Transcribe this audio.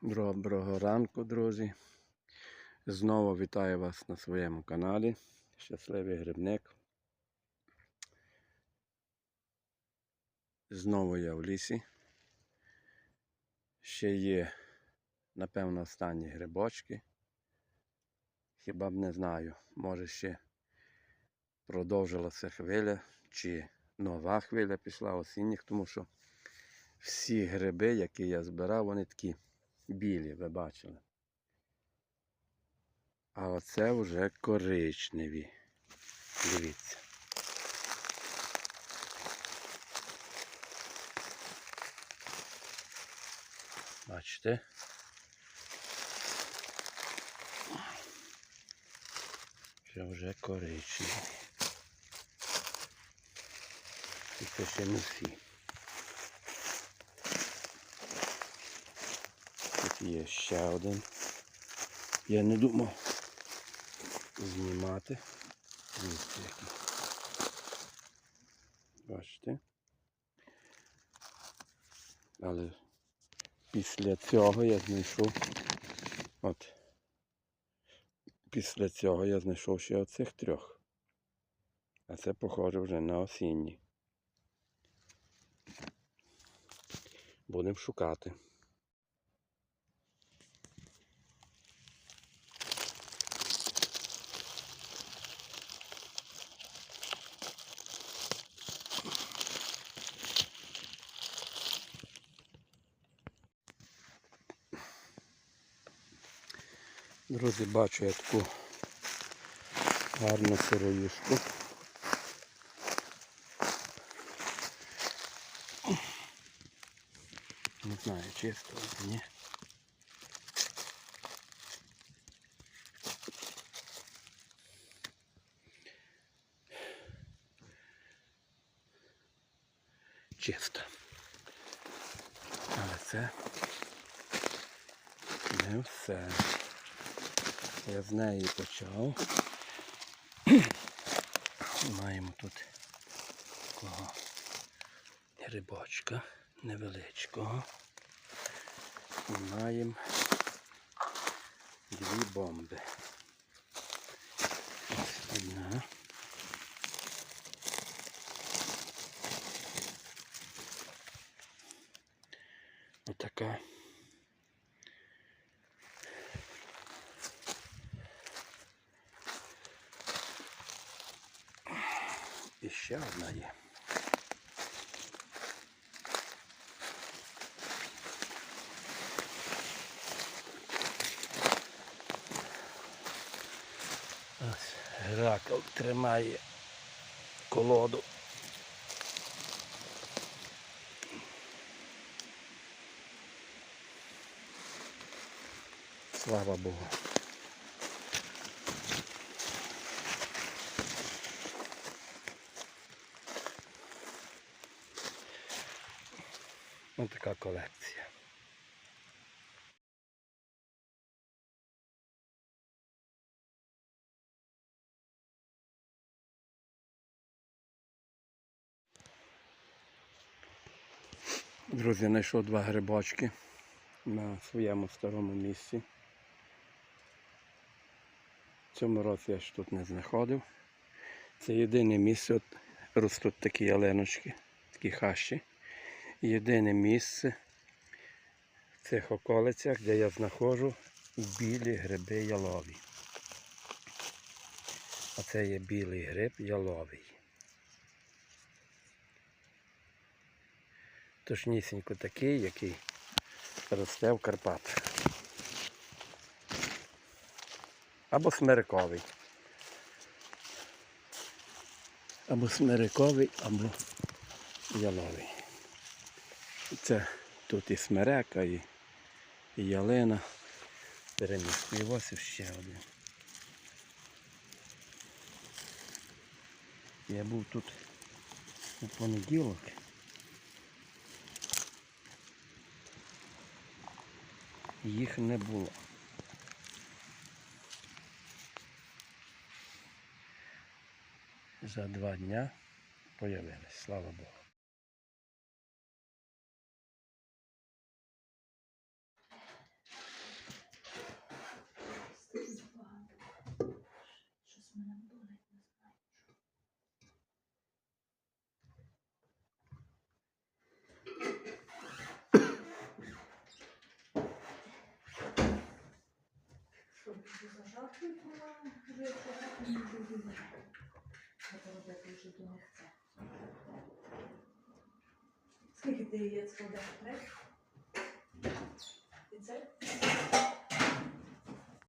Доброго ранку, друзі. Знову вітаю вас на своєму каналі. Щасливий грибник. Знову я в лісі. Ще є, напевно, останні грибочки. Хіба б не знаю, може ще продовжилася хвиля, чи нова хвиля пішла осінніх, тому що всі гриби, які я збирав, вони такі білі, ви бачили. А оце вже коричневі. Дивіться. Бачите? Це вже коричневі. І це ще не всі. Є ще один. Я не думав знімати. Бачите? Але після цього я знайшов. От. Після цього я знайшов ще оцих трьох. А це похоже вже на осінні. Будемо шукати. Друзі, бачу я таку гарну сироїшку. Не знаю, чисто чи ні. Чисто. Але це не все. Я з неї почав. Маємо тут такого грибочка невеличкого. І маємо дві бомби. Ось одна. Отака. І ще одна є. Ось Геракл тримає колоду. Слава Богу. Ось така колекція. Друзі, знайшов два грибочки на своєму старому місці. Цьому році я ж тут не знаходив. Це єдине місце, от ростуть такі ялиночки, такі хащі. Єдине місце в цих околицях, де я знаходжу білі гриби ялові. Оце є білий гриб яловий. Точнісінько такий, який росте в Карпатах. Або смириковий. Або смириковий, або яловий. Це тут і смерека, і, і ялина. Перемістку. І ось ще один. Я був тут у понеділок. Їх не було. За два дня появились, слава Богу. А тут вона вже. Це робити вже не. Скільки ти кладеш? Три? І це?